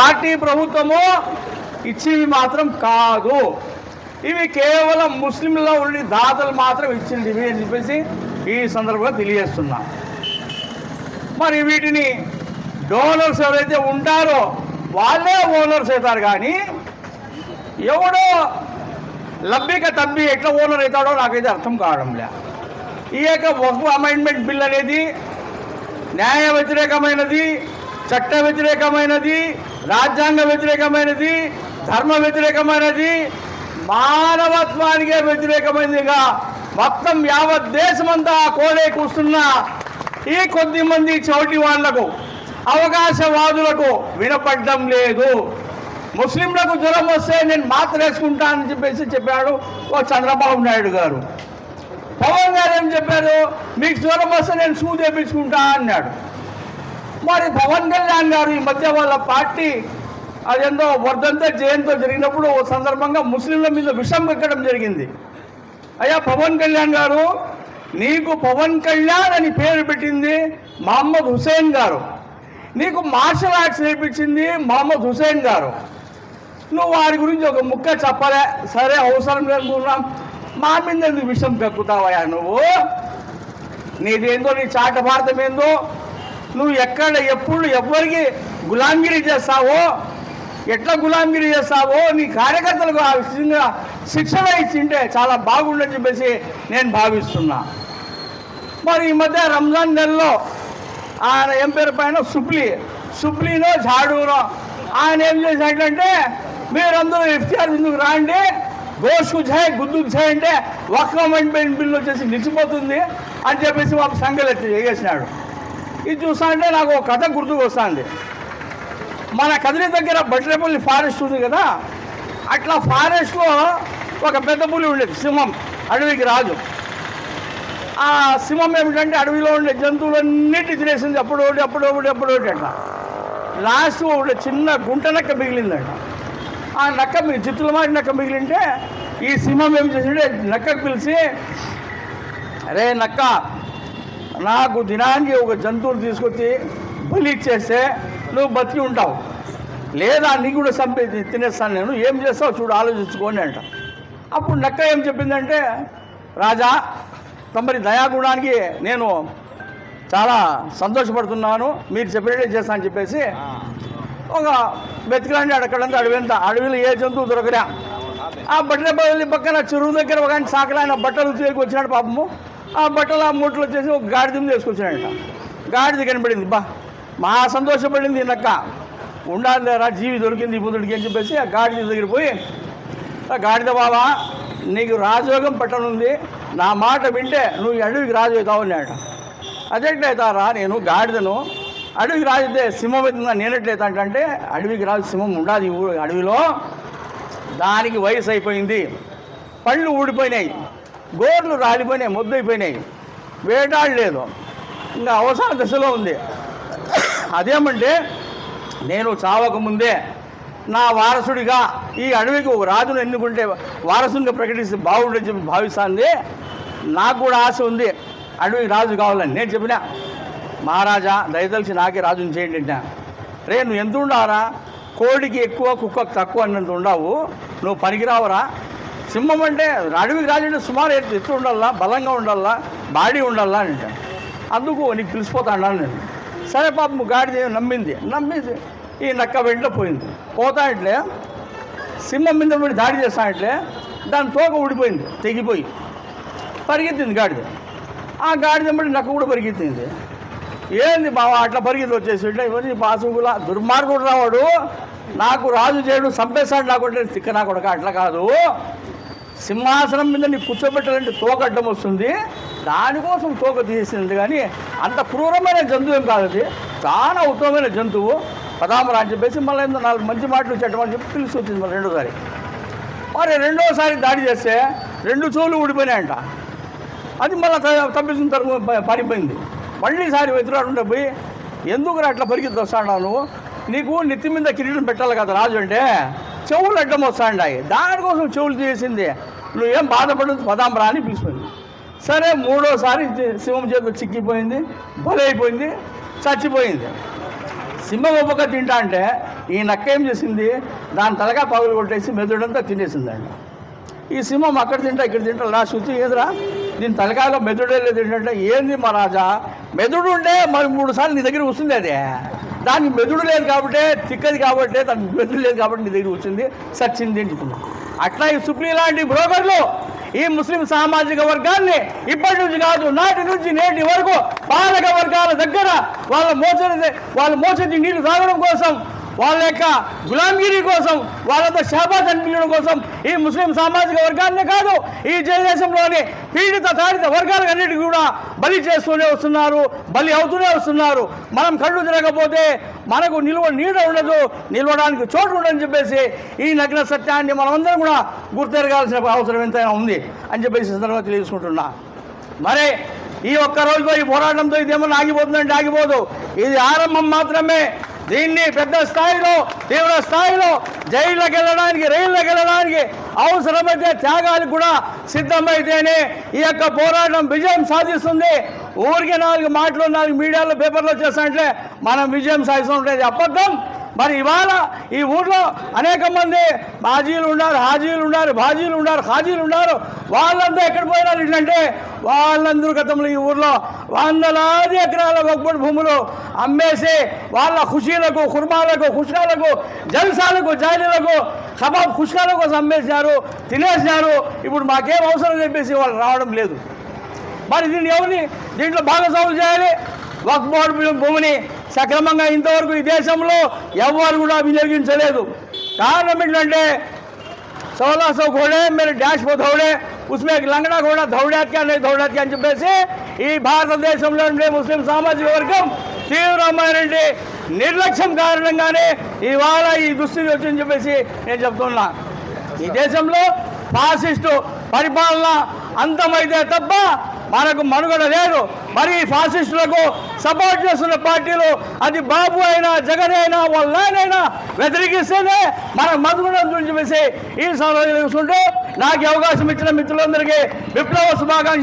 Party ప్రభుత్వము ఇచ్చివి మాత్రం కాదు. ఇవి కేవలం ముస్లింలో ఉండి దాతలు మాత్రం ఇచ్చింది అని చెప్పేసి ఈ సందర్భంగా తెలియజేస్తున్నా. మరి వీటిని డోనర్స్ ఎవరైతే ఉంటారో వాళ్ళే ఓనర్స్ అవుతారు కానీ ఎవడో లబ్బిక తబ్బి ఎట్లా ఓనర్ అవుతాడో నాకైతే అర్థం కావడం లే. ఈ యొక్క వక్ఫ్ అమెండ్మెంట్ బిల్ అనేది న్యాయ వ్యతిరేకమైనది. చట్ట వ్యతిరేకమైనది రాజ్యాంగ వ్యతిరేకమైనది ధర్మ వ్యతిరేకమైనది మానవత్వానికే వ్యతిరేకమైనదిగా మొత్తం యావత్ దేశమంతా కోడే కూస్తున్న ఈ కొద్ది మంది చోటి వాళ్ళకు అవకాశవాదులకు వినపడడం లేదు. ముస్లింలకు జ్వరం వస్తే నేను మాత్ర వేసుకుంటానని చెప్పేసి చెప్పాడు ఓ చంద్రబాబు నాయుడు గారు. పవన్ గారు ఏం చెప్పారు మీకు జ్వరం వస్తే నేను సూ తెప్పించుకుంటా అన్నాడు. మరి పవన్ కళ్యాణ్ గారు ఈ మధ్య వాళ్ళ పార్టీ అదేందో వర్ధంత జయంతో జరిగినప్పుడు ఓ సందర్భంగా ముస్లింల మీద విషం ఎక్కడం జరిగింది. అయ్యా పవన్ కళ్యాణ్ గారు నీకు పవన్ కళ్యాణ్ అని పేరు పెట్టింది మహమ్మద్ హుసేన్ గారు. నీకు మార్షల్ ఆర్ట్స్ నేర్పించింది మహమ్మద్ హుసేన్ గారు. నువ్వు వారి గురించి ఒక ముక్క చెప్పలే. సరే అవసరం లేనుకున్నాం మా మీద ఎందుకు విషయం కక్కుతావయ్యా నువ్వు? నీదేందో నీ చాట భారతం ఏందో నువ్వు ఎక్కడ ఎప్పుడు ఎవరికి గులాంగిరి చేస్తావో ఎట్లా గులాంగిరి చేస్తావో నీ కార్యకర్తలకు ఆ విధంగా శిక్షణ ఇచ్చింటే చాలా బాగుండని చెప్పేసి నేను భావిస్తున్నా. మరి ఈ మధ్య రంజాన్ నెలలో ఆయన ఏం పేరు పైన? సుప్లి. సుప్లీనో ఝాడూనో ఆయన ఏం చేశాడంటే మీరందరూ ఇఫ్తియార్ ముందుకు రాండి గోష్కు ఝాయ్ గుద్దుకు ఛాయ్ అంటే ఒక్క బిల్లు వచ్చేసి నిలిచిపోతుంది అని చెప్పేసి వాళ్ళ సంఘలు ఎత్తి చేసినాడు ఇది చూస్తా అంటే నాకు ఒక కథ గుర్తుకు వస్తుంది. మన కదిరి దగ్గర బట్రేపల్లి ఫారెస్ట్ ఉంది కదా అట్లా ఫారెస్ట్లో ఒక పెద్ద పులి ఉండేది సింహం అడవికి రాజు. ఆ సింహం ఏమిటంటే అడవిలో ఉండే జంతువులన్నిటి తినేసింది అప్పుడు ఒకటి అప్పుడు ఒకటి అప్పుడు ఒకటి అట్లా. లాస్ట్ ఒకటి చిన్న గుంట నక్క మిగిలిందంట. ఆ నక్క మీ చిత్తుల మాట నక్క మిగిలింటే ఈ సింహం ఏం చేసిండే నక్కకు పిలిచి అరే నక్క నాకు దినానికి ఒక జంతువుని తీసుకొచ్చి బలి ఇచ్చేస్తే నువ్వు బతికి ఉంటావు. లేదా నీ కూడా చంపి తినేస్తాను నేను. ఏం చేస్తావు చూడు ఆలోచించుకోండి అంట. అప్పుడు నక్క ఏం చెప్పిందంటే రాజా తమరి దయాగుణానికి నేను చాలా సంతోషపడుతున్నాను. మీరు చెప్పినట్టే చేస్తానని చెప్పేసి ఒక వెతికలండి అక్కడంతా అడవి అడవిలో ఏ జంతువు దొరకరా ఆ బట్టల బదిలీ పక్కన చెరువు దగ్గర ఒక ఆయన బట్టలు ఉతికి వచ్చినాడు పాపము. ఆ బట్టలు ఆ మూటలు వచ్చేసి ఒక గాడిద మీద గాడిద కనబడింది బా మా సంతోషపడింది నక్క. ఉండాలి లేరా జీవి దొరికింది ఈ బుద్ధుడికి అని చెప్పేసి ఆ గాడిద దగ్గర పోయి గాడిద బాబా నీకు రాజయోగం పట్టనుంది. నా మాట వింటే నువ్వు అడవికి రాజు అవుతావు అన్నాడు అదెట్లయితారా నేను గాడిదను. అడవికి రాజు అయితే సింహం అవుతుందా? నేనెట్లయితా? అంటే అడవికి రాజు సింహం ఉండాలి అడవిలో. దానికి వయసు అయిపోయింది. పళ్ళు ఊడిపోయినాయి. గోర్లు రాలిపోయినాయి ముద్దయిపోయినాయి. వేటాడలేదు. ఇంకా అవసర దశలో ఉంది. అదేమంటే నేను చావకముందే నా వారసుడిగా ఈ అడవికి ఒక రాజును ఎన్నుకుంటే వారసునిగా ప్రకటిస్తే బాగుండని చెప్పి భావిస్తుంది. నాకు కూడా ఆశ ఉంది. అడవికి రాజు కావాలని నేను చెప్పిన. మహారాజా దయతలిసి నాకే రాజుని చేయండి అంటే. రే నువ్వు ఎంత ఉండారా కోడికి ఎక్కువ కుక్కకు తక్కువ అన్నంత ఉండవు. నువ్వు పనికిరావరా సింహం అంటే అడవికి రాజు సుమారు ఎత్తు ఎత్తు ఉండాలా బలంగా ఉండాలా బాడీ ఉండాలా అని అంటాను అందుకు నీకు తెలిసిపోతా అన్నాను నేను. సరే పాపం గాడిద నమ్మింది. నమ్మింది. ఈ నక్క వెంట పోయింది. పోతా ఇట్లే సింహం మీద పడి దాడి చేస్తా ఇట్లే దాని తోక ఊడిపోయింది తెగిపోయి. పరిగెత్తింది గాడిద. ఆ గాడిద బట్టి నక్క కూడా పరిగెత్తింది. ఏంది బావ అట్లా పరిగెత్తి వచ్చేసి ఇట్లా ఇవన్నీ పాసుగుల దుర్మార్గుడు రావాడు. నాకు రాజు చేయడు చంపేశాడు నాకు అంటే తిక్క నా కొడక అట్లా కాదు. సింహాసనం మీద నీ కూర్చోబెట్టాలంటే తోక అడ్డం వస్తుంది. దానికోసం తోక తీసింది కానీ అంత క్రూరమైన జంతువు ఏం కాదు అది. చాలా ఉత్తమమైన జంతువు. పదామరా అని చెప్పేసి మళ్ళీ నాలుగు మంచి మాటలు చెట్టమని చెప్పి పిలిచి వచ్చింది మళ్ళీ రెండోసారి. మరి రెండోసారి దాడి చేస్తే రెండు చెవులు ఊడిపోయినాయంట. అది మళ్ళీ తప్పించిన తరుగు పారిపోయింది మళ్ళీసారి వెతురాడుంటే పోయి ఎందుకు అట్లా పరిగెత్తి వస్తాడా నువ్వు? నీకు నెత్తి మీద కిరీటం పెట్టాలి కదా రాజు అంటే. చెవులు అడ్డం వస్తాయి దానికోసం చెవులు తీసింది. నువ్వేం బాధపడదు పదాంబరా అని పిలిచిపోయింది సరే మూడోసారి సింహం చేతిలో చిక్కిపోయింది బలైపోయింది చచ్చిపోయింది. సింహం ఒప్పక తింటా అంటే ఈ నక్క ఏం చేసింది? దాని తలగా పగులు కొట్టేసి మెదడంతా తినేసిందండి. ఈ సింహం అక్కడ తింటా ఇక్కడ తింటా రా శుద్ధి ఏదిరా? దీని తలకాయలో మెదడే లేదు ఏంటంటే ఏంది మా రాజా మెదడు ఉంటే మరి మూడు సార్లు నీ దగ్గర వస్తుంది అదే. దానికి మెదుడు లేదు కాబట్టి తిక్కది కాబట్టి దానికి మెదుడు లేదు కాబట్టి నీ దగ్గర వచ్చింది సచ్చింది అంటున్నాను అట్లా ఈ సుప్రీం లాంటి బ్రోకర్లు ఈ ముస్లిం సామాజిక వర్గాన్ని ఇప్పటి నుంచి కాదు నాటి నుంచి నేటి వరకు పాలక వర్గాల దగ్గర వాళ్ళ మోచ వాళ్ళ మోసడి నీళ్ళు తాగడం కోసం వాళ్ళ యొక్క గులాంగిరి కోసం వాళ్ళతో శాబాద్ అనిపించడం కోసం ఈ ముస్లిం సామాజిక వర్గాన్ని కాదు ఈ దేశంలోని పీడిత తాడిత వర్గాలన్నిటికీ కూడా బలి చేస్తూనే వస్తున్నారు బలి అవుతూనే వస్తున్నారు. మనం కళ్ళు తిరగకపోతే మనకు నిల్వ నీడ ఉండదు నిలవడానికి చోటు ఉండదని చెప్పేసి ఈ నగ్న సత్యాన్ని మనమందరం కూడా గుర్తెరగాల్సిన అవసరం ఎంతైనా ఉంది అని చెప్పేసి సందర్భంగా తెలియజేసుకుంటున్నా. మరి ఈ ఒక్క రోజుతో ఈ పోరాటంతో ఇదేమన్నా ఆగిపోతుందంటే ఆగిపోదు. ఇది ఆరంభం మాత్రమే. దీన్ని పెద్ద స్థాయిలో తీవ్ర స్థాయిలో జైళ్ళకి వెళ్ళడానికి రైళ్ళకి వెళ్ళడానికి అవసరమైతే త్యాగాలు కూడా సిద్ధమైతేనే ఈ యొక్క పోరాటం విజయం సాధిస్తుంది. ఊరికి నాలుగు మాటలు నాలుగు మీడియాలో పేపర్లో చేస్తాంటే మనం విజయం సాధిస్తుంటే అబద్ధం. మరి ఇవాళ ఈ ఊర్లో అనేక మంది బాజీలు ఉన్నారు హాజీలు ఉన్నారు బాజీలు ఉన్నారు హాజీలు ఉన్నారు. వాళ్ళంతా ఎక్కడ పోయినారు ఏంటంటే వాళ్ళందరూ గతంలో ఈ ఊర్లో వందలాది ఎకరాల ఒక్కటి భూములు అమ్మేసి వాళ్ళ ఖుషీలకు కుర్మాలకు ఖుషాలకు జల్సాలకు జాలీలకు కబాబ్ ఖుషాల కోసం అమ్మేసినారు తినేసినారు. ఇప్పుడు మాకేం అవసరం చెప్పేసి వాళ్ళు రావడం లేదు. మరి దీన్ని ఎవరిని దీంట్లో భాగస్వాములు చేయాలి? వక్ బోర్డు భూమిని సక్రమంగా ఇంతవరకు ఈ దేశంలో ఎవరు కూడా వినియోగించలేదు కారణం ఏంటంటే సోలా సో ఘోడే మీరు డాష్ పో ధౌడే ఉస్మే లంగడా కూడా ధౌడాత్యా లేదు ధౌడాత్యా అని చెప్పేసి ఈ భారతదేశంలో ఉండే ముస్లిం సామాజిక వర్గం తీవ్రమైనటువంటి నిర్లక్ష్యం కారణంగానే ఇవాళ ఈ దుస్థితి వచ్చిందని చెప్పేసి నేను చెప్తున్నా. ఈ దేశంలో ఫాసిస్టు పరిపాలన అంతమైతే తప్ప మనకు మనుగడ లేదు. మరి ఫాసిస్టులకు సపోర్ట్ చేస్తున్న పార్టీలు అది బాబు అయినా జగన్ అయినా వాళ్ళ నాయనైనా వ్యతిరేకిస్తేనే మన మనుగడ గురించి వేసి ఈ సమయంలో చూసుకుంటూ నాకు అవకాశం ఇచ్చిన మిత్రులందరికీ విప్లవ శుభాకాంక్ష